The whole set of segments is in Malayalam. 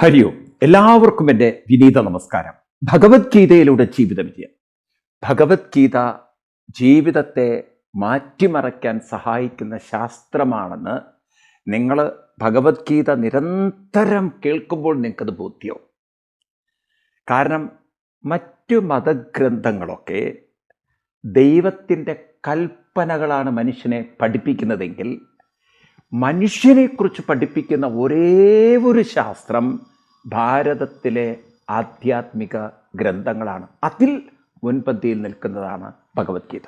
ഹരി ഓം എല്ലാവർക്കും എന്റെ വിനീത നമസ്കാരം. ഭഗവത്ഗീതയിലൂടെ ജീവിത വിജയം. ഭഗവത്ഗീത ജീവിതത്തെ മാറ്റിമറയ്ക്കാൻ സഹായിക്കുന്ന ശാസ്ത്രമാണെന്ന് നിങ്ങൾ ഭഗവത്ഗീത നിരന്തരം കേൾക്കുമ്പോൾ നിങ്ങൾക്കത് ബോധ്യവും. കാരണം മറ്റു മതഗ്രന്ഥങ്ങളൊക്കെ ദൈവത്തിന്റെ കൽപ്പനകളാണ് മനുഷ്യനെ പഠിപ്പിക്കുന്നതെങ്കിൽ മനുഷ്യനെക്കുറിച്ച് പഠിപ്പിക്കുന്ന ഒരേ ഒരു ശാസ്ത്രം ഭാരതത്തിലെ ആധ്യാത്മിക ഗ്രന്ഥങ്ങളാണ്. അതിൽ മുൻപന്തിയിൽ നിൽക്കുന്നതാണ് ഭഗവത്ഗീത.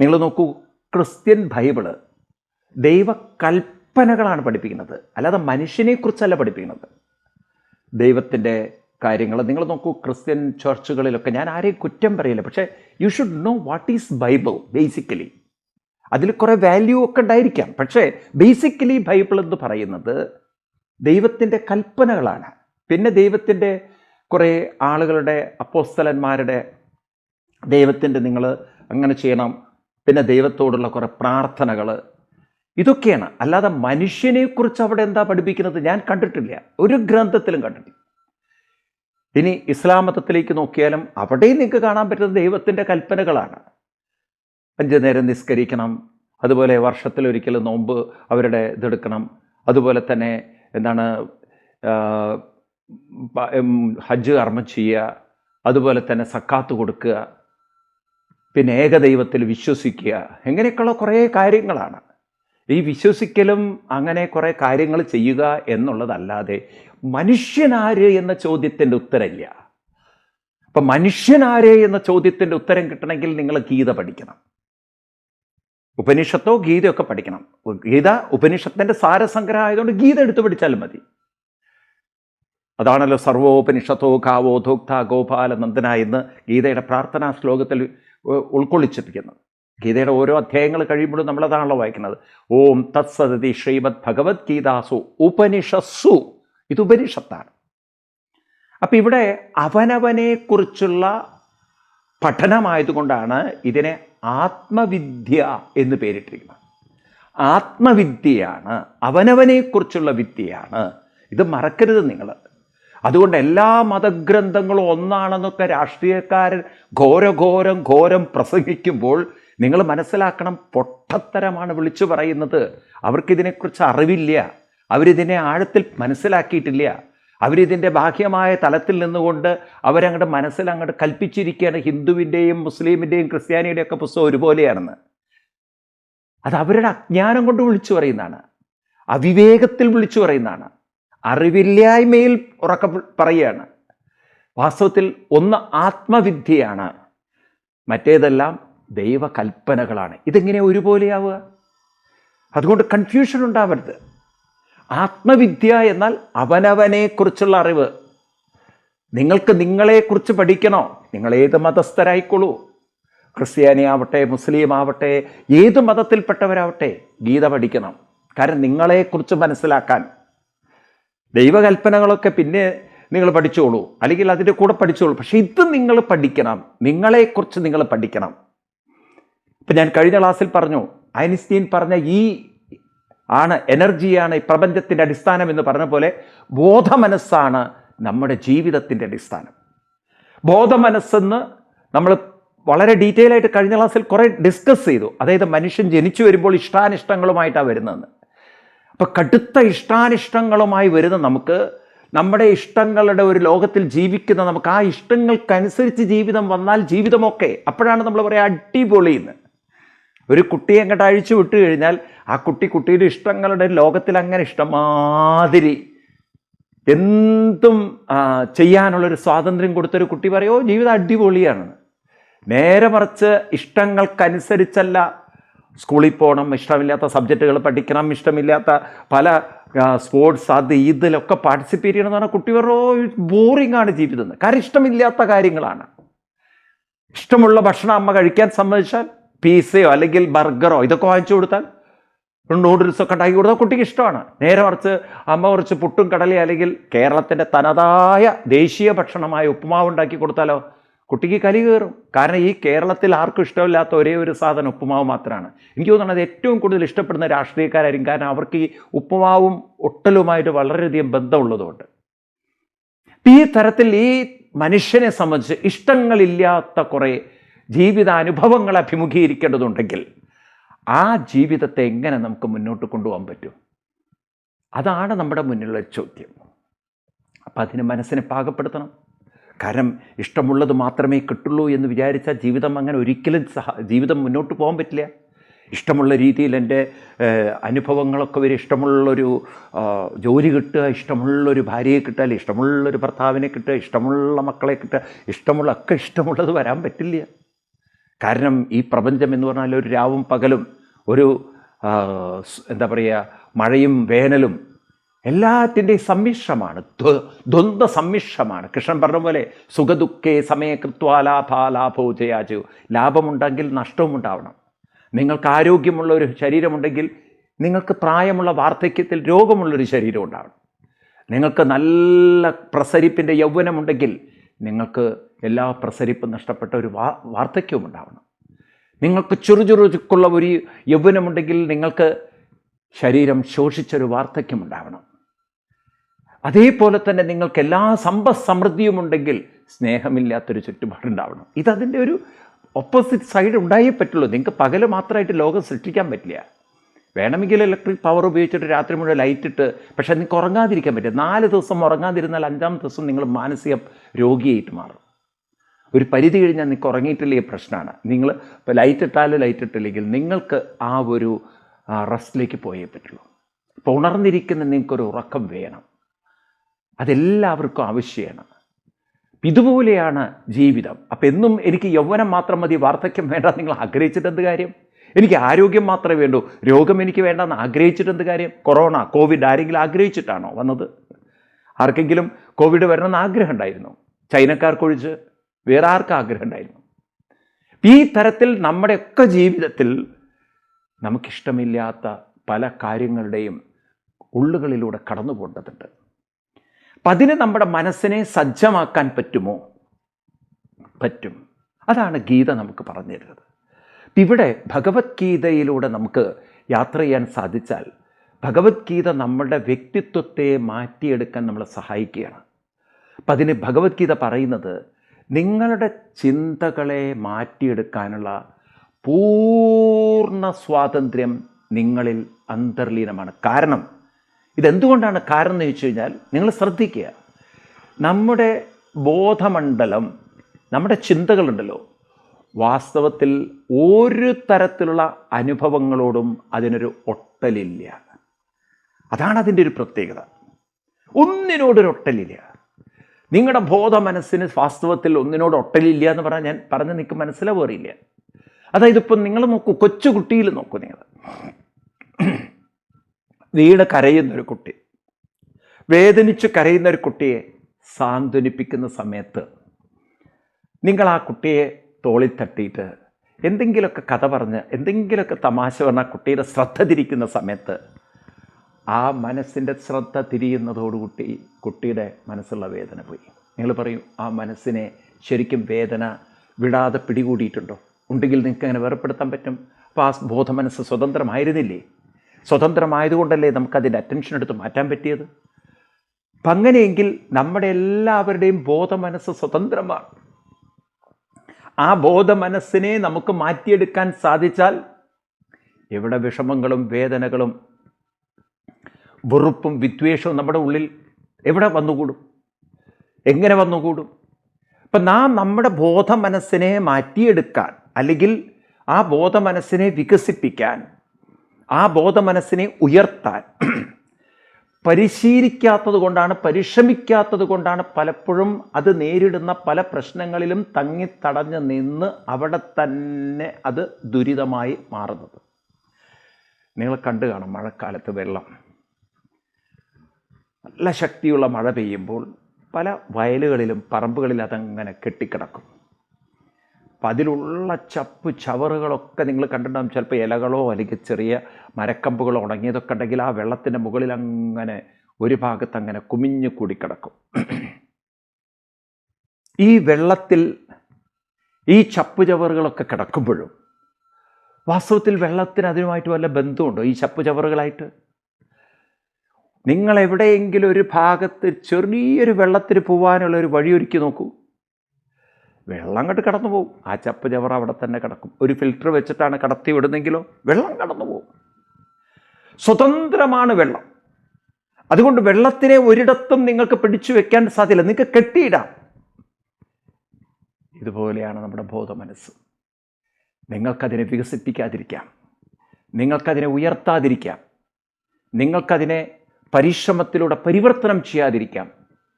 നിങ്ങൾ നോക്കൂ ക്രിസ്ത്യൻ ബൈബിൾ ദൈവകൽപ്പനകളാണ് പഠിപ്പിക്കുന്നത്. അല്ലാതെ മനുഷ്യനെക്കുറിച്ചല്ല പഠിപ്പിക്കുന്നത്. ദൈവത്തിന്റെ കാര്യങ്ങൾ നിങ്ങൾ നോക്കൂ ക്രിസ്ത്യൻ ചർച്ചുകളിലൊക്കെ ഞാൻ ആരെയും കുറ്റം പറയില്ല. പക്ഷേ you should know what is Bible basically അതിൽ കുറേ വാല്യൂ ഒക്കെ ഉണ്ടായിരിക്കാം. പക്ഷേ ബേസിക്കലി ബൈബിൾ എന്ന് പറയുന്നത് ദൈവത്തിന്റെ കൽപ്പനകളാണ്. പിന്നെ ദൈവത്തിന്റെ കുറേ ആളുകളുടെ അപ്പോസ്തലന്മാരുടെ ദൈവത്തിന്റെ നിങ്ങൾ അങ്ങനെ ചെയ്യണം. പിന്നെ ദൈവത്തോടുള്ള കുറേ പ്രാർത്ഥനകൾ. ഇതൊക്കെയാണ്. അല്ലാതെ മനുഷ്യനെക്കുറിച്ച് അവിടെ എന്താ പഠിപ്പിക്കുന്നത് ഞാൻ കണ്ടിട്ടില്ല. ഒരു ഗ്രന്ഥത്തിലും കണ്ടിട്ടില്ല. ഇനി ഇസ്ലാം മതത്തിലേക്ക് നോക്കിയാലും അവിടെയും നിങ്ങൾക്ക് കാണാൻ പറ്റുന്നത് ദൈവത്തിന്റെ കൽപ്പനകളാണ്. അഞ്ച് നേരം നിസ്കരിക്കണം. അതുപോലെ വർഷത്തിലൊരിക്കൽ നോമ്പ് അവരുടെ ഇതെടുക്കണം അതുപോലെ തന്നെ എന്താണ് ഹജ്ജ് കർമ്മം ചെയ്യുക. അതുപോലെ തന്നെ സക്കാത്ത് കൊടുക്കുക. പിന്നെ ഏകദൈവത്തിൽ വിശ്വസിക്കുക. എങ്ങനെയൊക്കെയുള്ള കുറേ കാര്യങ്ങളാണ്. ഈ വിശ്വസിക്കലും അങ്ങനെ കുറേ കാര്യങ്ങൾ ചെയ്യുക എന്നുള്ളതല്ലാതെ മനുഷ്യനാര് എന്ന ചോദ്യത്തിന്റെ ഉത്തരമില്ല. അപ്പം മനുഷ്യനാര് എന്ന ചോദ്യത്തിന്റെ ഉത്തരം കിട്ടണമെങ്കിൽ നിങ്ങൾ ഗീത പഠിക്കണം. ഉപനിഷത്തോ ഗീതയോ ഒക്കെ പഠിക്കണം. ഗീത ഉപനിഷത്തിന്റെ സാരസംഗ്രഹം ആയതുകൊണ്ട് ഗീത എടുത്തു പഠിച്ചാലും മതി. അതാണല്ലോ സർവോപനിഷത്തോ കാവോ ധോക്ത ഗോപാല നന്ദന എന്ന് ഗീതയുടെ പ്രാർത്ഥനാ ശ്ലോകത്തിൽ ഉൾക്കൊള്ളിച്ചിരിക്കുന്നത്. ഗീതയുടെ ഓരോ അധ്യായങ്ങൾ കഴിയുമ്പോഴും നമ്മളതാണല്ലോ വായിക്കുന്നത്. ഓം തത്സദതി ശ്രീമദ് ഭഗവത്ഗീതാസു ഉപനിഷസ്സു. ഇത് ഉപനിഷത്താണ്. അപ്പം ഇവിടെ അവനവനെക്കുറിച്ചുള്ള പഠനമായതുകൊണ്ടാണ് ഇതിനെ ആത്മവിദ്യ എന്ന് പേരിട്ടിരിക്കുന്നത്. ആത്മവിദ്യയാണ് അവനവനെക്കുറിച്ചുള്ള വിദ്യയാണ്. ഇത് മറക്കരുത് നിങ്ങൾ. അതുകൊണ്ട് എല്ലാ മതഗ്രന്ഥങ്ങളും ഒന്നാണെന്നൊക്കെ രാഷ്ട്രീയക്കാരൻ ഘോരഘോരം ഘോരം പ്രസംഗിക്കുമ്പോൾ നിങ്ങൾ മനസ്സിലാക്കണം പൊട്ടത്തരമാണ് വിളിച്ചു പറയുന്നത്. അവർക്കിതിനെക്കുറിച്ച് അറിവില്ല. അവരിതിനെ ആഴത്തിൽ മനസ്സിലാക്കിയിട്ടില്ല. അവരിതിന്റെ ബാഹ്യമായ തലത്തിൽ നിന്നുകൊണ്ട് അവരങ്ങോട്ട് മനസ്സിൽ അങ്ങോട്ട് കൽപ്പിച്ചിരിക്കുകയാണ് ഹിന്ദുവിന്റെയും മുസ്ലിമിന്റെയും ക്രിസ്ത്യാനിയുടെയൊക്കെ പുസ്തകം ഒരുപോലെയാണെന്ന്. അത് അവരുടെ അജ്ഞാനം കൊണ്ട് വിളിച്ചു പറയുന്നതാണ്. അവിവേകത്തിൽ വിളിച്ചു പറയുന്നതാണ്. അറിവില്ലായ്മയിൽ ഉറക്ക പറയുകയാണ്. വാസ്തവത്തിൽ ഒന്ന് ആത്മവിദ്യയാണ്. മറ്റേതെല്ലാം ദൈവകൽപ്പനകളാണ്. ഇതെങ്ങനെ ഒരുപോലെയാവുക? അതുകൊണ്ട് കൺഫ്യൂഷൻ ഉണ്ടാവരുത്. ആത്മവിദ്യ എന്നാൽ അവനവനെക്കുറിച്ചുള്ള അറിവ്. നിങ്ങൾക്ക് നിങ്ങളെക്കുറിച്ച് പഠിക്കണോ? നിങ്ങൾ ഏത് മതസ്ഥരായിക്കോളൂ ക്രിസ്ത്യാനി ആവട്ടെ മുസ്ലിം ആവട്ടെ ഏത് മതത്തിൽപ്പെട്ടവരാവട്ടെ ഗീത പഠിക്കണം. കാരണം നിങ്ങളെക്കുറിച്ച് മനസ്സിലാക്കാൻ. ദൈവകൽപ്പനകളൊക്കെ പിന്നെ നിങ്ങൾ പഠിച്ചോളൂ. അല്ലെങ്കിൽ അതിന്റെ കൂടെ പഠിച്ചോളൂ. പക്ഷേ ഇത് നിങ്ങൾ പഠിക്കണം. നിങ്ങളെക്കുറിച്ച് നിങ്ങൾ പഠിക്കണം. ഇപ്പം ഞാൻ കഴിഞ്ഞ ക്ലാസ്സിൽ പറഞ്ഞു ഐൻസ്റ്റീൻ പറഞ്ഞ ഈ ആണ് എനർജിയാണ് ഈ പ്രപഞ്ചത്തിന്റെ അടിസ്ഥാനം എന്ന് പറഞ്ഞ പോലെ ബോധമനസ്സാണ് നമ്മുടെ ജീവിതത്തിന്റെ അടിസ്ഥാനം. ബോധമനസ്സെന്ന് നമ്മൾ വളരെ ഡീറ്റെയിൽ ആയിട്ട് കഴിഞ്ഞ ക്ലാസ്സിൽ കുറേ ഡിസ്കസ് ചെയ്തു. അതായത് മനുഷ്യൻ ജനിച്ചു വരുമ്പോൾ ഇഷ്ടാനിഷ്ടങ്ങളുമായിട്ടാണ് വരുന്നതെന്ന്. അപ്പോൾ കടുത്ത ഇഷ്ടാനിഷ്ടങ്ങളുമായി വരുന്ന നമുക്ക് നമ്മുടെ ഇഷ്ടങ്ങളുടെ ഒരു ലോകത്തിൽ ജീവിക്കുന്ന നമുക്ക് ആ ഇഷ്ടങ്ങൾക്കനുസരിച്ച് ജീവിതം വന്നാൽ ജീവിതമൊക്കെ അപ്പോഴാണ് നമ്മൾ പറയുക അടിപൊളി എന്ന് ഒരു കുട്ടിയെ അങ്ങോട്ട് അഴിച്ചു വിട്ടു കഴിഞ്ഞാൽ ആ കുട്ടി കുട്ടിയുടെ ഇഷ്ടങ്ങളുടെ ലോകത്തിൽ അങ്ങനെ ഇഷ്ടമാതിരി എന്തും ചെയ്യാനുള്ളൊരു സ്വാതന്ത്ര്യം കൊടുത്തൊരു കുട്ടി പറയോ ജീവിതം അടിപൊളിയാണ്. നേരെ മറിച്ച് ഇഷ്ടങ്ങൾക്കനുസരിച്ചല്ല സ്കൂളിൽ പോകണം ഇഷ്ടമില്ലാത്ത സബ്ജക്റ്റുകൾ പഠിക്കണം ഇഷ്ടമില്ലാത്ത പല സ്പോർട്സ് അത് ഇതിലൊക്കെ പാർട്ടിസിപ്പേറ്റ് ചെയ്യണം എന്ന് പറഞ്ഞാൽ കുട്ടി പറയോ ബോറിംഗ് ആണ് ജീവിതം കാര്യം ഇഷ്ടമില്ലാത്ത കാര്യങ്ങളാണ്. ഇഷ്ടമുള്ള ഭക്ഷണം അമ്മ കഴിക്കാൻ സമ്മതിച്ചാൽ പീസയോ അല്ലെങ്കിൽ ബർഗറോ ഇതൊക്കെ വാങ്ങിച്ചു കൊടുത്താൽ നൂഡിൽസ് ഒക്കെ ഉണ്ടാക്കി കൊടുത്താൽ കുട്ടിക്ക് ഇഷ്ടമാണ്. നേരെ മറിച്ച് അമ്മ കുറച്ച് പുട്ടും കടലയും അല്ലെങ്കിൽ കേരളത്തിന്റെ തനതായ ദേശീയ ഭക്ഷണമായ ഉപ്പുമാവ് ഉണ്ടാക്കി കൊടുത്താലോ കുട്ടിക്ക് കലി കയറും. കാരണം ഈ കേരളത്തിൽ ആർക്കും ഇഷ്ടമില്ലാത്ത ഒരേ ഒരു സാധനം ഉപ്പുമാവ് മാത്രമാണ്. എനിക്ക് തോന്നുന്നത് ഏറ്റവും കൂടുതൽ ഇഷ്ടപ്പെടുന്ന രാഷ്ട്രീയക്കാരായിരിക്കും. കാരണം അവർക്ക് ഈ ഉപ്പുമാവും ഒട്ടലുമായിട്ട് വളരെയധികം ബന്ധമുള്ളതുകൊണ്ട്. ഈ തരത്തിൽ ഈ മനുഷ്യനെ സംബന്ധിച്ച് ഇഷ്ടങ്ങളില്ലാത്ത കുറേ ജീവിതാനുഭവങ്ങൾ അഭിമുഖീകരിക്കേണ്ടതുണ്ടെങ്കിൽ ആ ജീവിതത്തെ എങ്ങനെ നമുക്ക് മുന്നോട്ട് കൊണ്ടുപോകാൻ പറ്റും? അതാണ് നമ്മുടെ മുന്നിലുള്ള ചോദ്യം. അപ്പം അതിന് മനസ്സിനെ പാകപ്പെടുത്തണം. കാരണം ഇഷ്ടമുള്ളത് മാത്രമേ കിട്ടുള്ളൂ എന്ന് വിചാരിച്ചാൽ ജീവിതം അങ്ങനെ ഒരിക്കലും സഹ ജീവിതം മുന്നോട്ട് പോകാൻ പറ്റില്ല. ഇഷ്ടമുള്ള രീതിയിൽ എന്റെ അനുഭവങ്ങളൊക്കെ വരും ഇഷ്ടമുള്ളൊരു ജോലി കിട്ടുക ഇഷ്ടമുള്ളൊരു ഭാര്യയെ കിട്ടുക ഇഷ്ടമുള്ളൊരു ഭർത്താവിനെ കിട്ടുക ഇഷ്ടമുള്ള മക്കളെ കിട്ടുക ഇഷ്ടമുള്ള ഒക്കെ ഇഷ്ടമുള്ളത് വരാൻ പറ്റില്ല. കാരണം ഈ പ്രപഞ്ചം എന്ന് പറഞ്ഞാൽ ഒരു രാവും പകലും ഒരു എന്താ പറയുക മഴയും വേനലും എല്ലാത്തിന്റെയും സമ്മിശ്രമാണ്. ദ്വ- ദ്വന്ദ്വ സമ്മിശ്രമാണ്. കൃഷ്ണൻ പറഞ്ഞ പോലെ സുഖദുഃഖേ സമയ കൃത്വാലാഭാലാഭോ ജയാജു. ലാഭമുണ്ടെങ്കിൽ നഷ്ടവും ഉണ്ടാവണം. നിങ്ങൾക്ക് ആരോഗ്യമുള്ള ഒരു ശരീരമുണ്ടെങ്കിൽ നിങ്ങൾക്ക് പ്രായമുള്ള വാർദ്ധക്യത്തിൽ രോഗമുള്ളൊരു ശരീരം ഉണ്ടാവണം. നിങ്ങൾക്ക് നല്ല പ്രസരിപ്പിന്റെ യൗവനമുണ്ടെങ്കിൽ നിങ്ങൾക്ക് എല്ലാ പ്രസരിപ്പും നഷ്ടപ്പെട്ട ഒരു വാ വാർദ്ധക്യവും ഉണ്ടാവണം. നിങ്ങൾക്ക് ചുറുചുറുക്കുള്ള ഒരു യൗവനമുണ്ടെങ്കിൽ നിങ്ങൾക്ക് ശരീരം ശോഷിച്ചൊരു വാർദ്ധക്യം ഉണ്ടാവണം. അതേപോലെ തന്നെ നിങ്ങൾക്ക് എല്ലാ സമ്പദ് സമൃദ്ധിയുമുണ്ടെങ്കിൽ സ്നേഹമില്ലാത്തൊരു ചുറ്റുപാടുണ്ടാവണം. ഇതതിന്റെ ഒരു ഓപ്പോസിറ്റ് സൈഡ് ഉണ്ടായേ പറ്റുള്ളൂ. നിങ്ങൾക്ക് പകൽ മാത്രമായിട്ട് ലോകം സൃഷ്ടിക്കാൻ പറ്റില്ല. വേണമെങ്കിൽ ഇലക്ട്രിക് പവർ ഉപയോഗിച്ചിട്ട് രാത്രി മുഴുവൻ ലൈറ്റ് ഇട്ട് പക്ഷേ നിങ്ങൾക്ക് ഉറങ്ങാതിരിക്കാൻ പറ്റും നാല് ദിവസം ഉറങ്ങാതിരുന്നാൽ അഞ്ചാം ദിവസം നിങ്ങൾ മാനസിക രോഗിയായിട്ട് മാറും. ഒരു പരിധി കഴിഞ്ഞാൽ നിങ്ങൾക്ക് ഉറങ്ങിയിട്ടില്ലേ പ്രശ്നമാണ്. നിങ്ങൾ ഇപ്പോൾ ലൈറ്റ് ഇട്ടാലും ലൈറ്റ് ഇട്ടില്ലെങ്കിൽ നിങ്ങൾക്ക് ആ ഒരു റെസ്റ്റിലേക്ക് പോയേ പറ്റുള്ളൂ. ഇപ്പോൾ ഉണർന്നിരിക്കുന്ന നിങ്ങൾക്കൊരു ഉറക്കം വേണം. അതെല്ലാവർക്കും ആവശ്യമാണ്. ഇതുപോലെയാണ് ജീവിതം. അപ്പം എന്നും എനിക്ക് യൗവനം മാത്രം മതി വാർദ്ധക്യം വേണ്ട നിങ്ങൾ ആഗ്രഹിച്ചിട്ട് എന്ത് കാര്യം? എനിക്ക് ആരോഗ്യം മാത്രമേ വേണ്ടൂ. രോഗം എനിക്ക് വേണ്ടെന്ന് ആഗ്രഹിച്ചിട്ട് എന്ത് കാര്യം? കൊറോണ കോവിഡ് ആരെങ്കിലും ആഗ്രഹിച്ചിട്ടാണോ വന്നത്? ആർക്കെങ്കിലും കോവിഡ് വരണമെന്ന് ആഗ്രഹം ഉണ്ടായിരുന്നു? ചൈനക്കാർക്കൊഴിച്ച് വേറെ ആർക്കും ആഗ്രഹം ഉണ്ടായിരുന്നു? ഈ തരത്തിൽ നമ്മുടെയൊക്കെ ജീവിതത്തിൽ നമുക്കിഷ്ടമില്ലാത്ത പല കാര്യങ്ങളുടെയും ഉള്ളുകളിലൂടെ കടന്നു പോകേണ്ടതുണ്ട്. അപ്പം അതിന് നമ്മുടെ മനസ്സിനെ സജ്ജമാക്കാൻ പറ്റുമോ? പറ്റും. അതാണ് ഗീത നമുക്ക് പറഞ്ഞു തരുന്നത്. ഇവിടെ ഭഗവത്ഗീതയിലൂടെ നമുക്ക് യാത്ര ചെയ്യാൻ സാധിച്ചാൽ ഭഗവത്ഗീത നമ്മുടെ വ്യക്തിത്വത്തെ മാറ്റിയെടുക്കാൻ നമ്മളെ സഹായിക്കുകയാണ്. അപ്പം അതിന് ഭഗവത്ഗീത പറയുന്നത് നിങ്ങളുടെ ചിന്തകളെ മാറ്റിയെടുക്കാനുള്ള പൂർണ സ്വാതന്ത്ര്യം നിങ്ങളിൽ അന്തർലീനമാണ്. കാരണം ഇതെന്തുകൊണ്ടാണ് കാരണം എന്ന് ചോദിച്ചു കഴിഞ്ഞാൽ നിങ്ങൾ ശ്രദ്ധിക്കുക. നമ്മുടെ ബോധമണ്ഡലം നമ്മുടെ ചിന്തകളുണ്ടല്ലോ വാസ്തവത്തിൽ ഒരു തരത്തിലുള്ള അനുഭവങ്ങളോടും അതിനൊരു ഒട്ടലില്ല. അതാണ് അതിന്റെ ഒരു പ്രത്യേകത. ഒന്നിനോടൊരു ഒട്ടലില്ല. നിങ്ങളുടെ ബോധ മനസ്സിന് വാസ്തവത്തിൽ ഒന്നിനോട് ഒട്ടലില്ല എന്ന് പറഞ്ഞാൽ ഞാൻ പറഞ്ഞ് നിൽക്ക് മനസ്സിലാവേറിയില്ല അതായത് ഇപ്പം നിങ്ങൾ നോക്കൂ കൊച്ചു കുട്ടിയിൽ നോക്കൂ നിങ്ങൾ. വീട് കരയുന്നൊരു കുട്ടി. വേദനിച്ച് കരയുന്ന ഒരു കുട്ടിയെ സാന്ത്വനിപ്പിക്കുന്ന സമയത്ത് നിങ്ങൾ ആ കുട്ടിയെ തോളിൽ തട്ടിയിട്ട് എന്തെങ്കിലുമൊക്കെ കഥ പറഞ്ഞ് എന്തെങ്കിലുമൊക്കെ തമാശ പറഞ്ഞ കുട്ടിയുടെ ശ്രദ്ധ തിരിക്കുന്ന സമയത്ത് ആ മനസ്സിന്റെ ശ്രദ്ധ തിരിയുന്നതോടുകൂടി കുട്ടിയുടെ മനസ്സുള്ള വേദന പോയി. നിങ്ങൾ പറയും ആ മനസ്സിനെ ശരിക്കും വേദന വിടാതെ പിടികൂടിയിട്ടുണ്ടോ? ഉണ്ടെങ്കിൽ നിങ്ങൾക്ക് അങ്ങനെ വേർപ്പെടുത്താൻ പറ്റും. അപ്പോൾ ആ ബോധ മനസ്സ് സ്വതന്ത്രമായിരുന്നില്ലേ? സ്വതന്ത്രമായതുകൊണ്ടല്ലേ നമുക്കതിന്റെ അറ്റൻഷൻ എടുത്ത് മാറ്റാൻ പറ്റിയത്? അപ്പം അങ്ങനെയെങ്കിൽ നമ്മുടെ എല്ലാവരുടെയും ബോധ മനസ്സ് സ്വതന്ത്രമാണ്. ആ ബോധ മനസ്സിനെ നമുക്ക് മാറ്റിയെടുക്കാൻ സാധിച്ചാൽ എവിടെ വിഷമങ്ങളും വേദനകളും വെറുപ്പും വിദ്വേഷവും നമ്മുടെ ഉള്ളിൽ എവിടെ വന്നുകൂടും? എങ്ങനെ വന്നുകൂടും? അപ്പം നാം നമ്മുടെ ബോധ മനസ്സിനെ മാറ്റിയെടുക്കാൻ അല്ലെങ്കിൽ ആ ബോധ മനസ്സിനെ വികസിപ്പിക്കാൻ ആ ബോധ മനസ്സിനെ ഉയർത്താൻ പരിശീലിക്കാത്തത് കൊണ്ടാണ് പരിശ്രമിക്കാത്തത് കൊണ്ടാണ് പലപ്പോഴും അത് നേരിടുന്ന പല പ്രശ്നങ്ങളിലും തങ്ങി തങ്ങിത്തടഞ്ഞ് നിന്ന് അവിടെ തന്നെ അത് ദുരിതമായി മാറുന്നത്. നിങ്ങൾ കണ്ടു കാണും മഴക്കാലത്ത് വെള്ളം. നല്ല ശക്തിയുള്ള മഴ പെയ്യുമ്പോൾ പല വയലുകളിലും പറമ്പുകളിലും അതങ്ങനെ കെട്ടിക്കിടക്കും. അപ്പം അതിലുള്ള ചപ്പ് ചവറുകളൊക്കെ നിങ്ങൾ കണ്ടിട്ടുണ്ടാകും ചിലപ്പോൾ ഇലകളോ അല്ലെങ്കിൽ ചെറിയ മരക്കമ്പുകളോ ഉണങ്ങിയതൊക്കെ ഉണ്ടെങ്കിൽ ആ വെള്ളത്തിന്റെ മുകളിൽ അങ്ങനെ ഒരു ഭാഗത്ത് അങ്ങനെ കുമിഞ്ഞു കൂടിക്കിടക്കും ഈ വെള്ളത്തിൽ ഈ ചപ്പ് ചവറുകളൊക്കെ കിടക്കുമ്പോഴും വാസ്തവത്തിൽ വെള്ളത്തിന് അതിനുമായിട്ട് വല്ല ബന്ധമുണ്ടോ? ഈ ചപ്പ് ചവറുകളായിട്ട്? നിങ്ങൾ എവിടെയെങ്കിലും ഒരു ഭാഗത്ത് ചെറിയൊരു വെള്ളത്തിന് പോകാനുള്ള ഒരു വഴിയൊരുക്കി നോക്കൂ. വെള്ളം അങ്ങോട്ട് കടന്നു പോകും ആ ചപ്പ് ചവറ അവിടെ തന്നെ കിടക്കും. ഒരു ഫിൽറ്റർ വെച്ചിട്ടാണ് കടത്തി വിടുന്നെങ്കിലോ വെള്ളം കടന്നു പോകും സ്വതന്ത്രമാണ് വെള്ളം. അതുകൊണ്ട് വെള്ളത്തിനെ ഒരിടത്തും നിങ്ങൾക്ക് പിടിച്ചു വെക്കാൻ സാധ്യല്ല. നിങ്ങൾക്ക് കെട്ടിയിടാം. ഇതുപോലെയാണ് നമ്മുടെ ബോധ മനസ്സ് നിങ്ങൾക്കതിനെ വികസിപ്പിക്കാതിരിക്കാം. നിങ്ങൾക്കതിനെ ഉയർത്താതിരിക്കാം. നിങ്ങൾക്കതിനെ പരിശ്രമത്തിലൂടെ പരിവർത്തനം ചെയ്യാതിരിക്കാം.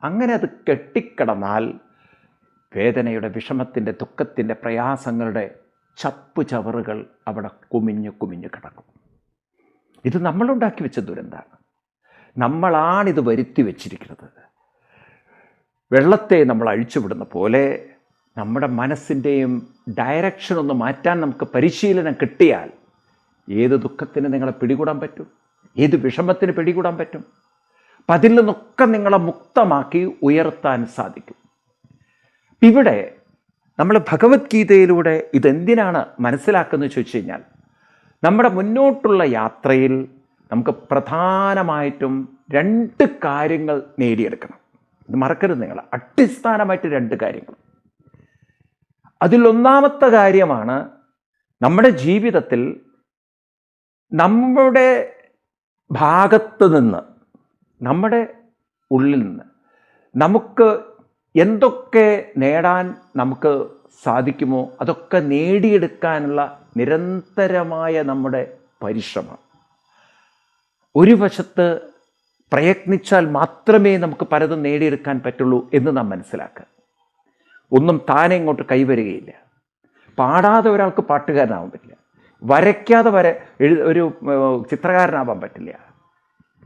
അങ്ങനെ അത് കെട്ടിക്കിടന്നാൽ വേദനയുടെ വിഷമത്തിന്റെ ദുഃഖത്തിന്റെ പ്രയാസങ്ങളുടെ ചപ്പു ചവറുകൾ അവിടെ കുമിഞ്ഞു കുമിഞ്ഞു കിടക്കും. ഇത് നമ്മളുണ്ടാക്കി വെച്ച ദുരന്താണ്. നമ്മളാണിത് വരുത്തി വച്ചിരിക്കുന്നത്. വെള്ളത്തെ നമ്മൾ അഴിച്ചുവിടുന്ന പോലെ നമ്മുടെ മനസ്സിന്റെയും ഡയറക്ഷൻ ഒന്ന് മാറ്റാൻ നമുക്ക് പരിശീലനം കിട്ടിയാൽ ഏത് ദുഃഖത്തിന് നിങ്ങളെ പിടികൂടാൻ പറ്റും? ഏത് വിഷമത്തിന് പിടികൂടാൻ പറ്റും? അപ്പം അതിൽ നിന്നൊക്കെ നിങ്ങളെ മുക്തമാക്കി ഉയർത്താൻ സാധിക്കും. ഇവിടെ നമ്മൾ ഭഗവത്ഗീതയിലൂടെ ഇതെന്തിനാണ് മനസ്സിലാക്കുന്നത് ചോദിച്ചു കഴിഞ്ഞാൽ നമ്മുടെ മുന്നോട്ടുള്ള യാത്രയിൽ നമുക്ക് പ്രധാനമായിട്ടും രണ്ട് കാര്യങ്ങൾ നേടിയെടുക്കണം. ഇത് മറക്കരുത് നിങ്ങൾ. അടിസ്ഥാനമായിട്ട് രണ്ട് കാര്യങ്ങൾ. അതിലൊന്നാമത്തെ കാര്യമാണ് നമ്മുടെ ജീവിതത്തിൽ നമ്മുടെ ഭാഗത്ത് നിന്ന് നമ്മുടെ ഉള്ളിൽ നിന്ന് നമുക്ക് എന്തൊക്കെ നേടാൻ നമുക്ക് സാധിക്കുമോ അതൊക്കെ നേടിയെടുക്കാനുള്ള നിരന്തരമായ നമ്മുടെ പരിശ്രമം. ഒരു വശത്ത് പ്രയത്നിച്ചാൽ മാത്രമേ നമുക്ക് പലതും നേടിയെടുക്കാൻ പറ്റുള്ളൂ എന്ന് നാം മനസ്സിലാക്കുക. ഒന്നും താനെ ഇങ്ങോട്ട് കൈവരുകയില്ല. പാടാതെ ഒരാൾക്ക് പാട്ടുകാരനാവാൻ പറ്റില്ല വരയ്ക്കാതെ വര എഴു ഒരു ചിത്രകാരനാവാൻ പറ്റില്ല.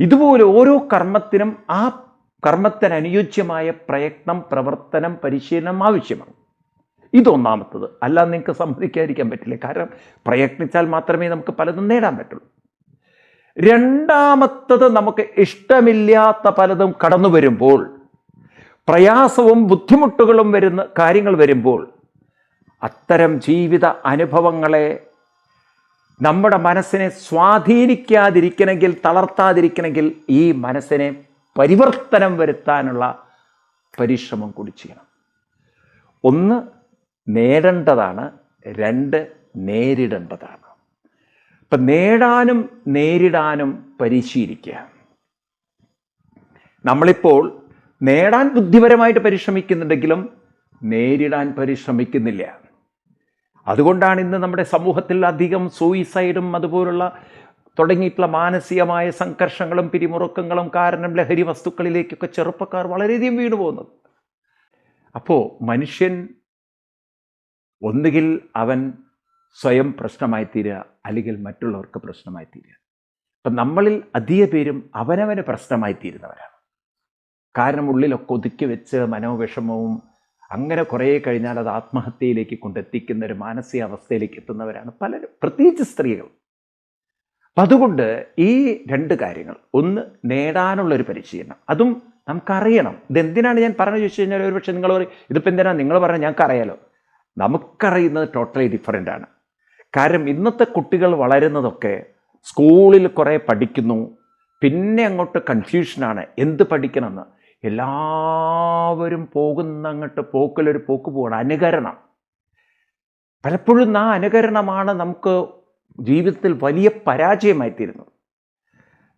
ഇതുപോലെ ഓരോ കർമ്മത്തിനും ആ കർമ്മത്തിന് അനുയോജ്യമായ പ്രയത്നം പ്രവർത്തനം പരിശീലനം ആവശ്യമാണ്. ഇതൊന്നാമത്തത് അല്ല നിങ്ങൾക്ക് സമ്മതിക്കാതിരിക്കാൻ പറ്റില്ല. കാരണം പ്രയത്നിച്ചാൽ മാത്രമേ നമുക്ക് പലതും നേടാൻ പറ്റുള്ളൂ. രണ്ടാമത്തത് നമുക്ക് ഇഷ്ടമില്ലാത്ത പലതും കടന്നു വരുമ്പോൾ പ്രയാസവും ബുദ്ധിമുട്ടുകളും വരുന്ന കാര്യങ്ങൾ വരുമ്പോൾ അത്തരം ജീവിത അനുഭവങ്ങളെ നമ്മുടെ മനസ്സിനെ സ്വാധീനിക്കാതിരിക്കണമെങ്കിൽ തളർത്താതിരിക്കണമെങ്കിൽ ഈ മനസ്സിനെ പരിവർത്തനം വരുത്താനുള്ള പരിശ്രമം കൂടി ചെയ്യണം. ഒന്ന് നേടേണ്ടതാണ്. രണ്ട് നേരിടേണ്ടതാണ്. അപ്പം നേടാനും നേരിടാനും പരിശീലിക്കുക. നമ്മളിപ്പോൾ നേടാൻ ബുദ്ധിപരമായിട്ട് പരിശ്രമിക്കുന്നുണ്ടെങ്കിലും നേരിടാൻ പരിശ്രമിക്കുന്നില്ല. അതുകൊണ്ടാണ് ഇന്ന് നമ്മുടെ സമൂഹത്തിൽ അധികം സൂയിസൈഡും അതുപോലുള്ള തുടങ്ങിയിട്ടുള്ള മാനസികമായ സംഘർഷങ്ങളും പിരിമുറുക്കങ്ങളും കാരണം ലഹരി വസ്തുക്കളിലേക്കൊക്കെ ചെറുപ്പക്കാർ വളരെയധികം വീണു പോകുന്നത്. അപ്പോൾ മനുഷ്യൻ ഒന്നുകിൽ അവൻ സ്വയം പ്രശ്നമായി തീരുക അല്ലെങ്കിൽ മറ്റുള്ളവർക്ക് പ്രശ്നമായി തീരുക. അപ്പം നമ്മളിൽ അധിക പേരും അവനവന് പ്രശ്നമായി തീരുന്നവരാണ്. കാരണം ഉള്ളിലൊക്കെ ഒതുക്കി വെച്ച് മനോവിഷമവും അങ്ങനെ കുറേ കഴിഞ്ഞാൽ അത് ആത്മഹത്യയിലേക്ക് കൊണ്ടെത്തിക്കുന്ന ഒരു മാനസികാവസ്ഥയിലേക്ക് എത്തുന്നവരാണ് പലരും. പ്രത്യേകിച്ച് സ്ത്രീകൾ. അപ്പം അതുകൊണ്ട് ഈ രണ്ട് കാര്യങ്ങൾ ഒന്ന് നേടാനുള്ളൊരു പരിശീലനം. അതും നമുക്കറിയണം. ഇതെന്തിനാണ് ഞാൻ പറഞ്ഞു ചോദിച്ചു കഴിഞ്ഞാൽ ഒരുപക്ഷെ നിങ്ങൾ പറയും ഇതിപ്പോൾ എന്തിനാണ് നിങ്ങൾ പറഞ്ഞാൽ ഞങ്ങൾക്കറിയാലോ. നമുക്കറിയുന്നത് ടോട്ടലി ഡിഫറെന്റ് ആണ്. കാരണം ഇന്നത്തെ കുട്ടികൾ വളരുന്നതൊക്കെ സ്കൂളിൽ കുറേ പഠിക്കുന്നു പിന്നെ അങ്ങോട്ട് കൺഫ്യൂഷനാണ് എന്ത് പഠിക്കണമെന്ന്? എല്ലാവരും പോകുന്ന അങ്ങോട്ട് പോക്കിലൊരു പോക്ക് പോകണം അനുകരണം. പലപ്പോഴും ആ അനുകരണമാണ് നമുക്ക് ജീവിതത്തിൽ വലിയ പരാജയമായിത്തീരുന്നത്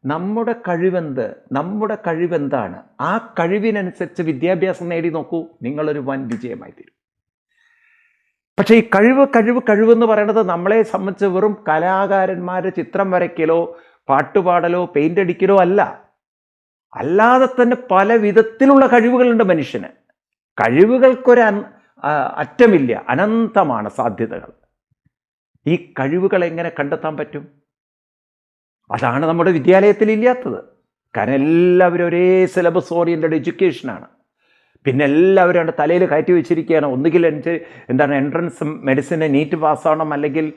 നമ്മുടെ കഴിവെന്ത് നമ്മുടെ കഴിവെന്താണ്? ആ കഴിവിനനുസരിച്ച് വിദ്യാഭ്യാസം നേടി നോക്കൂ നിങ്ങളൊരു വൻ വിജയമായി തീരും പക്ഷേ ഈ കഴിവ് കഴിവ് കഴിവെന്ന് പറയുന്നത് നമ്മളെ സംബന്ധിച്ച് വെറും കലാകാരന്മാർ ചിത്രം വരയ്ക്കലോ പാട്ടുപാടലോ പെയിന്റ് അടിക്കലോ അല്ല. അല്ലാതെ തന്നെ പല വിധത്തിലുള്ള കഴിവുകളുണ്ട് മനുഷ്യന്. കഴിവുകൾക്കൊരു അറ്റമില്ല അനന്തമാണ് സാധ്യതകൾ. ഈ കഴിവുകൾ എങ്ങനെ കണ്ടെത്താൻ പറ്റും? അതാണ് നമ്മുടെ വിദ്യാലയത്തിൽ ഇല്ലാത്തത്. കാരണം എല്ലാവരും ഒരേ സിലബസ് ഓറിയന്റഡ് എഡ്യൂക്കേഷനാണ് പിന്നെ എല്ലാവരും അവിടെ തലയിൽ കയറ്റി വെച്ചിരിക്കുകയാണ്. ഒന്നുകിൽ എന്റെ എന്താണ് എൻട്രൻസ് മെഡിസിന് നീറ്റ് പാസ്സാവണം അല്ലെങ്കിൽ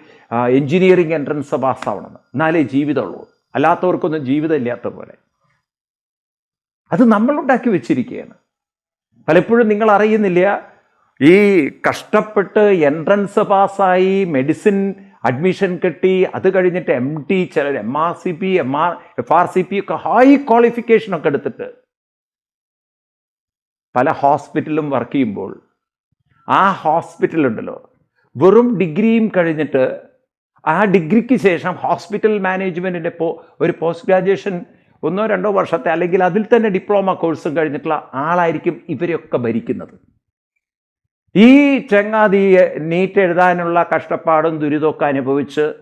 എൻജിനീയറിങ് എൻട്രൻസ് പാസ്സാവണം എന്നാലേ ജീവിതമുള്ളൂ. അല്ലാത്തവർക്കൊന്നും ജീവിതം ഇല്ലാത്ത പോലെ. അത് നമ്മളുണ്ടാക്കി വെച്ചിരിക്കുകയാണ്. പലപ്പോഴും നിങ്ങൾ അറിയുന്നില്ല ഈ കഷ്ടപ്പെട്ട് എൻട്രൻസ് പാസ്സായി മെഡിസിൻ അഡ്മിഷൻ കിട്ടി അത് കഴിഞ്ഞിട്ട് എം ടി ചിലർ M R C P M R F R C P ഒക്കെ ഹൈ ക്വാളിഫിക്കേഷൻ ഒക്കെ എടുത്തിട്ട് പല ഹോസ്പിറ്റലും വർക്ക് ചെയ്യുമ്പോൾ ആ ഹോസ്പിറ്റലുണ്ടല്ലോ വെറും ഡിഗ്രിയും കഴിഞ്ഞിട്ട് ആ ഡിഗ്രിക്ക് ശേഷം ഹോസ്പിറ്റൽ മാനേജ്മെന്റിന്റെ പോ ഒരു പോസ്റ്റ് ഗ്രാജുവേഷൻ ഒന്നോ രണ്ടോ വർഷത്തെ അല്ലെങ്കിൽ അതിൽ തന്നെ ഡിപ്ലോമ കോഴ്സും കഴിഞ്ഞിട്ടുള്ള ആളായിരിക്കും ഇവരെയൊക്കെ ഭരിക്കുന്നത്. ഈ ചെങ്ങാതിയെ നീറ്റ് എഴുതാനുള്ള കഷ്ടപ്പാടും ദുരിതമൊക്കെ അനുഭവിച്ച്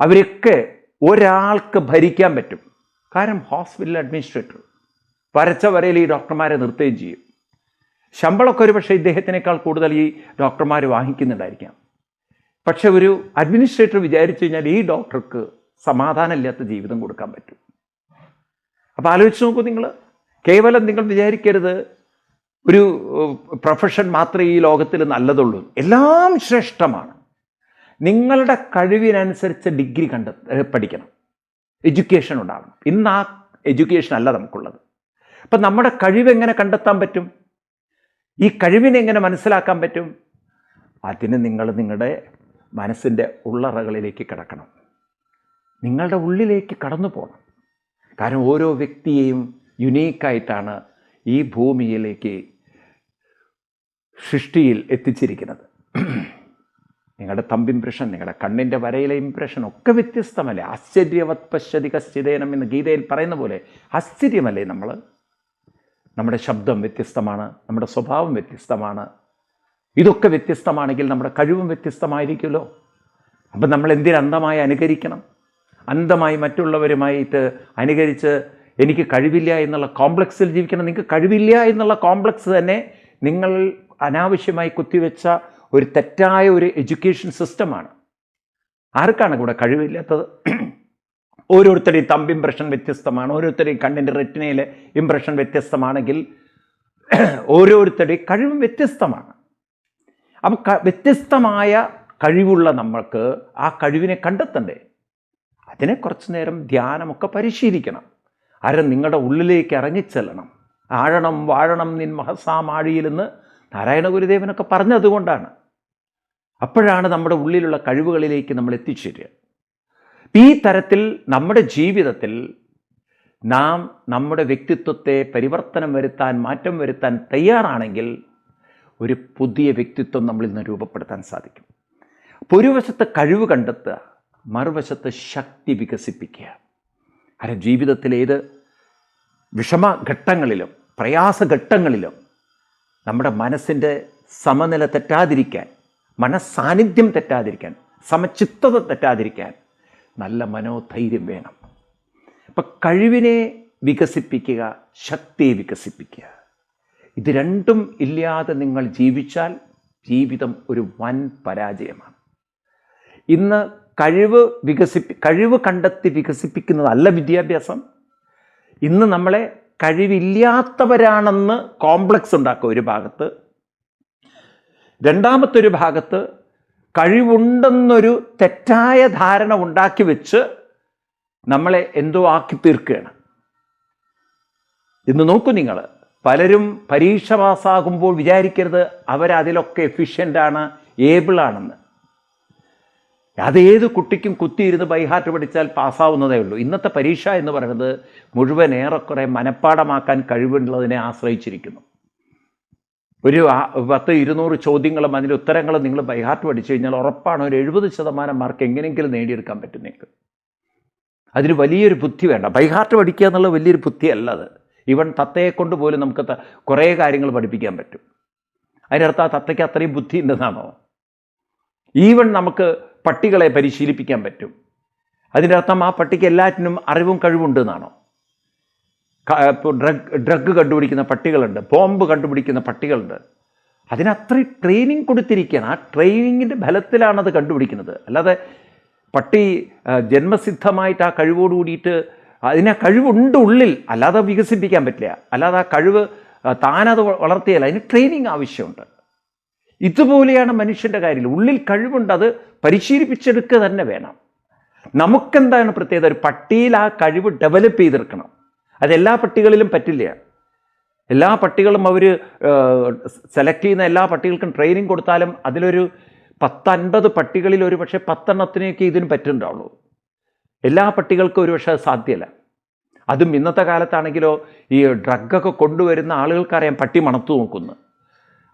അവരൊക്കെ ഒരാൾക്ക് ഭരിക്കാൻ പറ്റും. കാരണം ഹോസ്പിറ്റൽ അഡ്മിനിസ്ട്രേറ്റർ വരച്ച വരയിൽ ഈ ഡോക്ടർമാരെ നിർത്തുകയും ചെയ്യും. ശമ്പളമൊക്കെ ഒരു പക്ഷേ ഇദ്ദേഹത്തിനേക്കാൾ കൂടുതൽ ഈ ഡോക്ടർമാർ വാങ്ങിക്കുന്നുണ്ടായിരിക്കാം. പക്ഷെ ഒരു അഡ്മിനിസ്ട്രേറ്റർ വിചാരിച്ചു കഴിഞ്ഞാൽ ഈ ഡോക്ടർക്ക് സമാധാനമില്ലാത്ത ജീവിതം കൊടുക്കാൻ പറ്റും. അപ്പോൾ ആലോചിച്ച് നോക്കൂ നിങ്ങൾ. കേവലം നിങ്ങൾ വിചാരിക്കരുത് ഒരു പ്രൊഫഷൻ മാത്രമേ ഈ ലോകത്തിൽ നല്ലതുള്ളൂ. എല്ലാം ശ്രേഷ്ഠമാണ്. നിങ്ങളുടെ കഴിവിനനുസരിച്ച് ഡിഗ്രി കണ്ട പഠിക്കണം. എഡ്യൂക്കേഷൻ ഉണ്ടാവണം. ഇന്ന് ആ എഡ്യൂക്കേഷൻ അല്ല നമുക്കുള്ളത്. അപ്പം നമ്മുടെ കഴിവ് എങ്ങനെ കണ്ടെത്താൻ പറ്റും? ഈ കഴിവിനെ എങ്ങനെ മനസ്സിലാക്കാൻ പറ്റും? അതിന് നിങ്ങൾ നിങ്ങളുടെ മനസ്സിന്റെ ഉള്ളറകളിലേക്ക് കിടക്കണം. നിങ്ങളുടെ ഉള്ളിലേക്ക് കടന്നു പോകണം. കാരണം ഓരോ വ്യക്തിയെയും യുനീക്കായിട്ടാണ് ഈ ഭൂമിയിലേക്ക് സൃഷ്ടിയിൽ എത്തിച്ചിരിക്കുന്നത്. നിങ്ങളുടെ തമ്പ് ഇംപ്രഷൻ നിങ്ങളുടെ കണ്ണിന്റെ വരയിലെ ഇംപ്രഷൻ ഒക്കെ വ്യത്യസ്തമല്ലേ? ആശ്ചര്യവത് പശ്ചതി കശ്ചിതേനം എന്ന് ഗീതയിൽ പറയുന്ന പോലെ ആശ്ചര്യമല്ലേ നമ്മൾ നമ്മുടെ ശബ്ദം വ്യത്യസ്തമാണ് നമ്മുടെ സ്വഭാവം വ്യത്യസ്തമാണ്. ഇതൊക്കെ വ്യത്യസ്തമാണെങ്കിൽ നമ്മുടെ കഴിവും വ്യത്യസ്തമായിരിക്കുമല്ലോ. അപ്പം നമ്മൾ എന്തിനന്തമായി അനുകരിക്കണം? അന്ധമായി മറ്റുള്ളവരുമായിട്ട് അനുകരിച്ച് എനിക്ക് കഴിവില്ല എന്നുള്ള കോംപ്ലക്സിൽ ജീവിക്കണം. നിങ്ങൾക്ക് കഴിവില്ല എന്നുള്ള കോംപ്ലക്സ് തന്നെ നിങ്ങൾ അനാവശ്യമായി കുത്തിവെച്ച ഒരു തെറ്റായ ഒരു എഡ്യൂക്കേഷൻ സിസ്റ്റമാണ്. ആർക്കാണ് ഇവിടെ കഴിവില്ലാത്തത്? ഓരോരുത്തരുടെയും തമ്പ് ഇംപ്രഷൻ വ്യത്യസ്തമാണ്. ഓരോരുത്തരുടെയും കണ്ണിന്റെ റെറ്റിനയിലെ ഇംപ്രഷൻ വ്യത്യസ്തമാണെങ്കിൽ ഓരോരുത്തരുടെയും കഴിവും വ്യത്യസ്തമാണ്. അപ്പം വ്യത്യസ്തമായ കഴിവുള്ള നമ്മൾക്ക് ആ കഴിവിനെ കണ്ടെത്തണ്ടേ? അതിനെ കുറച്ച് നേരം ധ്യാനമൊക്കെ പരിശീലിക്കണം. അര നിങ്ങളുടെ ഉള്ളിലേക്ക് ഇറങ്ങിച്ചെല്ലണം. ആഴണം വാഴണം നിൻ മഹസാമാഴിയിലെന്ന് നാരായണ ഗുരുദേവനൊക്കെ പറഞ്ഞതുകൊണ്ടാണ്. അപ്പോഴാണ് നമ്മുടെ ഉള്ളിലുള്ള കഴിവുകളിലേക്ക് നമ്മൾ എത്തിച്ചേരുക. ഈ തരത്തിൽ നമ്മുടെ ജീവിതത്തിൽ നാം നമ്മുടെ വ്യക്തിത്വത്തെ പരിവർത്തനം വരുത്താൻ മാറ്റം വരുത്താൻ തയ്യാറാണെങ്കിൽ ഒരു പുതിയ വ്യക്തിത്വം നമ്മളിൽ നിന്ന് രൂപപ്പെടുത്താൻ സാധിക്കും. അപ്പോൾ ഒരു വശത്ത് കഴിവ് കണ്ടെത്തുക മറുവശത്ത് ശക്തി വികസിപ്പിക്കുക. കാരണം ജീവിതത്തിലേത് വിഷമഘട്ടങ്ങളിലും പ്രയാസഘട്ടങ്ങളിലും നമ്മുടെ മനസ്സിന്റെ സമനില തെറ്റാതിരിക്കാൻ മനസ്സാന്നിധ്യം തെറ്റാതിരിക്കാൻ സമചിത്തത തെറ്റാതിരിക്കാൻ നല്ല മനോധൈര്യം വേണം. അപ്പം കഴിവിനെ വികസിപ്പിക്കുക ശക്തിയെ വികസിപ്പിക്കുക. ഇത് രണ്ടും ഇല്ലാതെ നിങ്ങൾ ജീവിച്ചാൽ ജീവിതം ഒരു വൻ പരാജയമാണ്. ഇന്ന് കഴിവ് വികസിപ്പി കഴിവ് കണ്ടെത്തി വികസിപ്പിക്കുന്നതല്ല വിദ്യാഭ്യാസം. ഇന്ന് നമ്മളെ കഴിവില്ലാത്തവരാണെന്ന് കോംപ്ലക്സ് ഉണ്ടാക്കുക ഒരു ഭാഗത്ത്. രണ്ടാമത്തെ ഒരു ഭാഗത്ത് കഴിവുണ്ടെന്നൊരു തെറ്റായ ധാരണ ഉണ്ടാക്കി വെച്ച് നമ്മളെ എന്തോ ആക്കി തീർക്കുകയാണ്. ഇന്ന് നോക്കൂ നിങ്ങൾ പലരും പരീക്ഷ പാസ്സാകുമ്പോൾ വിചാരിക്കരുത് അവരതിലൊക്കെ എഫിഷ്യന്റാണ് ഏബിളാണെന്ന് അതേത് കുട്ടിക്കും കുത്തിയിരുന്ന് ബൈഹാർട്ട് പഠിച്ചാൽ പാസ്സാവുന്നതേ ഉള്ളൂ. ഇന്നത്തെ പരീക്ഷ എന്ന് പറയുന്നത് മുഴുവൻ ഏറെക്കുറെ മനഃപ്പാടമാക്കാൻ കഴിവുള്ളതിനെ ആശ്രയിച്ചിരിക്കുന്നു. ഒരു പത്ത് ഇരുന്നൂറ് ചോദ്യങ്ങളും അതിന്റെ ഉത്തരങ്ങളും നിങ്ങൾ ബൈഹാർട്ട് പഠിച്ചു കഴിഞ്ഞാൽ ഉറപ്പാണ് ഒരു എഴുപത് ശതമാനം മാർക്ക് എങ്ങനെയെങ്കിലും നേടിയെടുക്കാൻ പറ്റും നിങ്ങൾക്ക് അതിന് വലിയൊരു ബുദ്ധി വേണ്ട. ബൈഹാർട്ട് പഠിക്കുക എന്നുള്ള വലിയൊരു ബുദ്ധിയല്ല അത്. ഇവൻ തത്തയെ കൊണ്ട് പോലും നമുക്ക് കുറേ കാര്യങ്ങൾ പഠിപ്പിക്കാൻ പറ്റും. അതിനർത്ഥം ആ തത്തയ്ക്ക് അത്രയും ബുദ്ധി ഉണ്ടെന്നാണോ? ഈവൻ നമുക്ക് പട്ടികളെ പരിശീലിപ്പിക്കാൻ പറ്റും. അതിന്റെ അർത്ഥം ആ പട്ടിക്ക് എല്ലാറ്റിനും അറിവും കഴിവുണ്ട് എന്നാണോ ഡ്രഗ് ഡ്രഗ് കണ്ടുപിടിക്കുന്ന പട്ടികളുണ്ട് ബോംബ് കണ്ടുപിടിക്കുന്ന പട്ടികളുണ്ട്. അതിനത്രയും ട്രെയിനിങ് കൊടുത്തിരിക്കുകയാണ്. ആ ട്രെയിനിങ്ങിന്റെ ഫലത്തിലാണ് അത് കണ്ടുപിടിക്കുന്നത്. അല്ലാതെ പട്ടി ജന്മസിദ്ധമായിട്ട് ആ കഴിവോട് കൂടിയിട്ട് അതിന് കഴിവുണ്ട് ഉള്ളിൽ. അല്ലാതെ വികസിപ്പിക്കാൻ പറ്റില്ല. അല്ലാതെ ആ കഴിവ് താനത് വളർത്തിയാൽ അതിന് ട്രെയിനിങ് ആവശ്യമുണ്ട്. ഇതുപോലെയാണ് മനുഷ്യന്റെ കാര്യം. ഉള്ളിൽ കഴിവുണ്ട് അത് പരിശീലിപ്പിച്ചെടുക്കുക തന്നെ വേണം. നമുക്കെന്താണ് പ്രത്യേകത? ഒരു പട്ടിയിൽ ആ കഴിവ് ഡെവലപ്പ് ചെയ്തെടുക്കണം. അത് എല്ലാ പട്ടികളിലും പറ്റില്ല. എല്ലാ പട്ടികളും അവർ സെലക്ട് ചെയ്യുന്ന എല്ലാ പട്ടികൾക്കും ട്രെയിനിങ് കൊടുത്താലും അതിലൊരു പത്തൻപത് പട്ടികളിൽ ഒരു പക്ഷേ പത്തെണ്ണത്തിനൊക്കെ ഇതിന് പറ്റുന്നുണ്ടാവുള്ളൂ. എല്ലാ പട്ടികൾക്കും ഒരു പക്ഷേ സാധ്യമല്ല അതും ഇന്നത്തെ കാലത്താണെങ്കിലോ ഈ ഡ്രഗൊക്കെ കൊണ്ടുവരുന്ന ആളുകൾക്കറിയാം പട്ടി മണത്തു നോക്കുന്നു.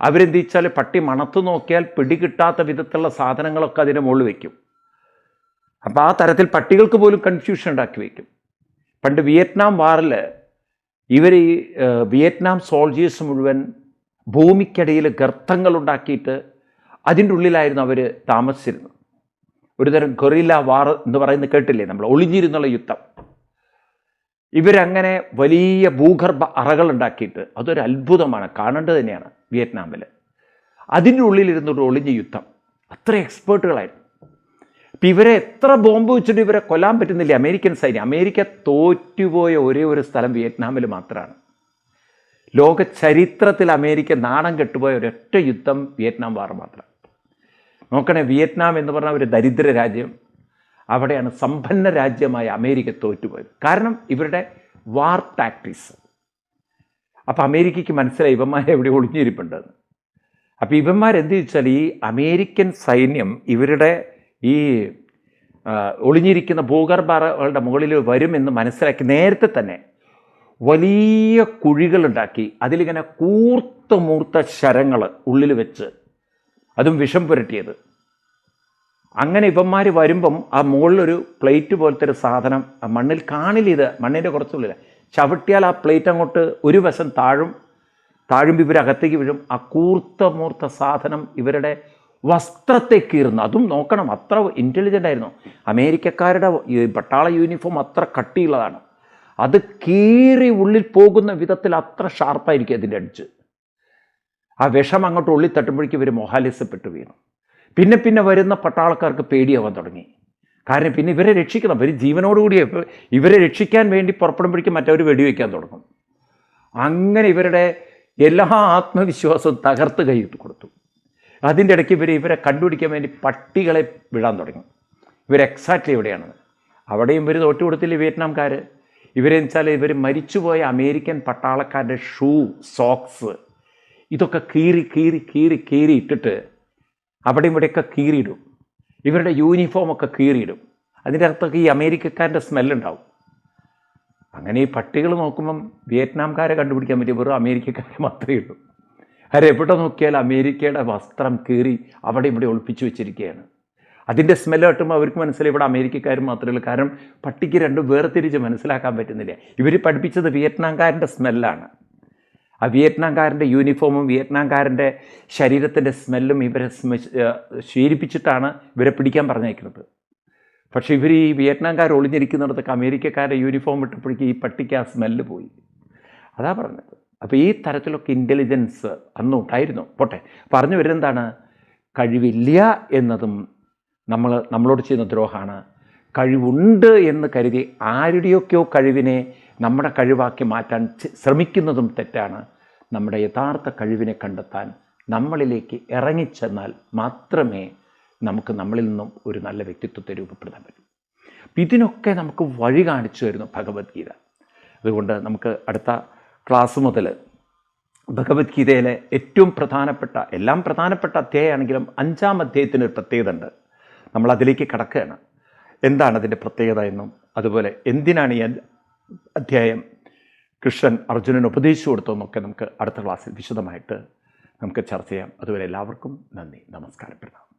അവരെന്ത് വെച്ചാൽ പട്ടി മണത്ത് നോക്കിയാൽ പിടികിട്ടാത്ത വിധത്തിലുള്ള സാധനങ്ങളൊക്കെ അതിന്റെ മുകളിൽ വയ്ക്കും അപ്പോൾ ആ തരത്തിൽ പട്ടികൾക്ക് പോലും കൺഫ്യൂഷൻ ഉണ്ടാക്കി വയ്ക്കും പണ്ട് വിയറ്റ്നാം വാറിൽ ഇവർ ഈ വിയറ്റ്നാം സോൾജേഴ്സ് മുഴുവൻ ഭൂമിക്കടിയിൽ ഗർത്തങ്ങൾ ഉണ്ടാക്കിയിട്ട് അതിന്റെ ഉള്ളിലായിരുന്നു അവർ താമസിച്ചിരുന്നത്. ഒരുതരം ഗൊറില്ല വാർ എന്ന് പറയുന്നത് കേട്ടില്ലേ? നമ്മൾ ഒളിഞ്ഞിരുന്നുള്ള യുദ്ധം. ഇവരങ്ങനെ വലിയ ഭൂഗർഭ അറകൾ ഉണ്ടാക്കിയിട്ട് അതൊരു അത്ഭുതമാണ്. കാണേണ്ടത് തന്നെയാണ് വിയറ്റ്നാമിൽ അതിന്റെ ഉള്ളിലിരുന്നൊരു ഒളിഞ്ഞ യുദ്ധം. അത്ര എക്സ്പേർട്ടുകളായിരുന്നു. അപ്പം ഇവരെ എത്ര ബോംബ് വെച്ചിട്ട് ഇവരെ കൊല്ലാൻ പറ്റുന്നില്ല. അമേരിക്കൻ സൈന്യം. അമേരിക്ക തോറ്റുപോയ ഒരേ ഒരു സ്ഥലം വിയറ്റ്നാമിൽ മാത്രമാണ്. ലോക ചരിത്രത്തിൽ അമേരിക്ക നാണം കെട്ടുപോയ ഒരൊറ്റ യുദ്ധം വിയറ്റ്നാം വാർ മാത്രം നോക്കണേ വിയറ്റ്നാം എന്ന് പറഞ്ഞാൽ ഒരു ദരിദ്ര രാജ്യം അവിടെയാണ് സമ്പന്ന രാജ്യമായ അമേരിക്ക തോറ്റുപോയത്. കാരണം ഇവരുടെ വാർ ടാക്ടീസ് അപ്പോൾ അമേരിക്കയ്ക്ക് മനസ്സിലായി ഇവന്മാരെ എവിടെ ഒളിഞ്ഞിരിപ്പുണ്ടെന്ന് അപ്പോൾ ഇവന്മാരെന്ത് വെച്ചാൽ ഈ അമേരിക്കൻ സൈന്യം ഇവരുടെ ഈ ഒളിഞ്ഞിരിക്കുന്ന ഭൂഗർഭകളുടെ മുകളിൽ വരുമെന്ന് മനസ്സിലാക്കി നേരത്തെ തന്നെ വലിയ കുഴികളുണ്ടാക്കി. അതിലിങ്ങനെ കൂർത്ത മൂർത്ത ശരങ്ങൾ ഉള്ളിൽ വെച്ച് അതും വിഷം പുരട്ടിയത്. അങ്ങനെ ഇവന്മാർ വരുമ്പം ആ മുകളിലൊരു പ്ലേറ്റ് പോലത്തെ ഒരു സാധനം മണ്ണിൽ കാണില്ല ഇത് മണ്ണിന്റെ കുറച്ചുള്ളില്ല ചവിട്ടിയാൽ ആ പ്ലേറ്റ് അങ്ങോട്ട് ഒരു വശം താഴും താഴുമ്പോൾ ഇവരകത്തേക്ക് വീഴും. ആ കൂർത്ത മൂർത്ത സാധനം ഇവരുടെ വസ്ത്രത്തെ കീറുന്നു. അതും നോക്കണം അത്ര ഇന്റലിജന്റ് ആയിരുന്നു. അമേരിക്കക്കാരുടെ പട്ടാള യൂണിഫോം അത്ര കട്ടിയുള്ളതാണ്. അത് കീറി ഉള്ളിൽ പോകുന്ന വിധത്തിൽ അത്ര ഷാർപ്പായിരിക്കും അതിന്റെ അടിച്ച് ആ വിഷം അങ്ങോട്ട് ഉള്ളിൽ തട്ടുമ്പോഴേക്കും ഇവർ മൊഹാലിസപ്പെട്ട് വീണു. പിന്നെ പിന്നെ വരുന്ന പട്ടാളക്കാർക്ക് പേടിയാവാൻ തുടങ്ങി. കാരണം പിന്നെ ഇവരെ രക്ഷിക്കണം. ഇവർ ജീവനോടുകൂടി ഇവരെ രക്ഷിക്കാൻ വേണ്ടി പുറപ്പെടുമ്പോഴേക്കും മറ്റവർ വെടിവെക്കാൻ തുടങ്ങും. അങ്ങനെ ഇവരുടെ എല്ലാ ആത്മവിശ്വാസവും തകർത്ത് കൈയിട്ട് കൊടുത്തു. അതിന്റെ ഇടയ്ക്ക് ഇവർ ഇവരെ കണ്ടുപിടിക്കാൻ വേണ്ടി പട്ടികളെ വിടാൻ തുടങ്ങി. ഇവർ എക്സാക്ട്ലി എവിടെയാണ് അവിടെയും ഇവർ തോറ്റു കൊടുത്തില്ല വിയറ്റ്നാംകാർ ഇവരെന്ന് വെച്ചാൽ ഇവർ മരിച്ചുപോയ അമേരിക്കൻ പട്ടാളക്കാരുടെ ഷൂ സോക്സ് ഇതൊക്കെ കീറി കീറി കീറി കീറി ഇട്ടിട്ട് അവിടെ ഇവിടെയൊക്കെ കീറിയിടും. ഇവരുടെ യൂണിഫോമൊക്കെ കീറിയിടും. അതിന്റെ അകത്തൊക്കെ ഈ അമേരിക്കക്കാരന്റെ സ്മെല്ലുണ്ടാവും അങ്ങനെ ഈ പട്ടികൾ നോക്കുമ്പം വിയറ്റ്നാംകാരെ കണ്ടുപിടിക്കാൻ പറ്റിയ വെറും അമേരിക്കക്കാരെ മാത്രമേ ഉള്ളൂ. അവരെ എവിടെ നോക്കിയാൽ അമേരിക്കയുടെ വസ്ത്രം കീറി അവിടെ ഇവിടെ ഒളിപ്പിച്ചു വെച്ചിരിക്കുകയാണ്. അതിന്റെ സ്മെല്ല് കിട്ടുമ്പോൾ അവർക്ക് മനസ്സിലായി ഇവിടെ അമേരിക്കക്കാർ മാത്രമേ ഉള്ളൂ. കാരണം പട്ടിക്ക് രണ്ടും വേർതിരിച്ച് മനസ്സിലാക്കാൻ പറ്റുന്നില്ല. ഇവർ പഠിപ്പിച്ചത് വിയറ്റ്നാംകാരന്റെ സ്മെല്ലാണ് ആ വിയറ്റ്നാംകാരന്റെ യൂണിഫോമും വിയറ്റ്നാംകാരന്റെ ശരീരത്തിന്റെ സ്മെല്ലും ഇവരെ ശീലിപ്പിച്ചിട്ടാണ് ഇവരെ പിടിക്കാൻ പറഞ്ഞേക്കുന്നത്. പക്ഷേ ഇവർ ഈ വിയറ്റ്നാംകാർ ഒളിഞ്ഞിരിക്കുന്നിടത്തൊക്കെ അമേരിക്കക്കാരുടെ യൂണിഫോം ഇട്ടപ്പോഴേക്കും ഈ പട്ടിക്ക് ആ സ്മെല്ല് പോയി. അതാ പറഞ്ഞത്. അപ്പോൾ ഈ തരത്തിലൊക്കെ ഇന്റലിജൻസ് അന്നും ഉണ്ടായിരുന്നു. പോട്ടെ. പറഞ്ഞു വരുന്നതാണ് കഴിവില്ല എന്നതും നമ്മൾ നമ്മളോട് ചെയ്യുന്ന ദ്രോഹമാണ്. കഴിവുണ്ട് എന്ന് കരുതി ആരുടെയൊക്കെയോ കഴിവിനെ നമ്മുടെ കഴിവാക്കി മാറ്റാൻ ശ്രമിക്കുന്നതും തെറ്റാണ്. നമ്മുടെ യഥാർത്ഥ കഴിവിനെ കണ്ടെത്താൻ നമ്മളിലേക്ക് ഇറങ്ങിച്ചെന്നാൽ മാത്രമേ നമുക്ക് നമ്മളിൽ നിന്നും ഒരു നല്ല വ്യക്തിത്വത്തെ രൂപപ്പെടുത്താൻ പറ്റൂ. അപ്പം ഇതിനൊക്കെ നമുക്ക് വഴി കാണിച്ചു തരുന്നു ഭഗവത്ഗീത. അതുകൊണ്ട് നമുക്ക് അടുത്ത ക്ലാസ് മുതൽ ഭഗവത്ഗീതയിലെ ഏറ്റവും പ്രധാനപ്പെട്ട എല്ലാം പ്രധാനപ്പെട്ട അധ്യായമാണെങ്കിലും അഞ്ചാം അധ്യായത്തിന് ഒരു പ്രത്യേകത ഉണ്ട്. നമ്മൾ അതിലേക്ക് കടക്കുകയാണ്. എന്താണ് അതിന്റെ പ്രത്യേകത എന്നും അതുപോലെ എന്തിനാണ് ഈ അധ്യായം. കൃഷ്ണൻ അർജുനൻ ഉപദേശിച്ചു കൊടുത്തതെന്നൊക്കെ നമുക്ക് അടുത്ത ക്ലാസ്സിൽ വിശദമായിട്ട് നമുക്ക് ചർച്ച ചെയ്യാം. അതുവരെ എല്ലാവർക്കും നന്ദി. നമസ്കാരം. പ്രണാമം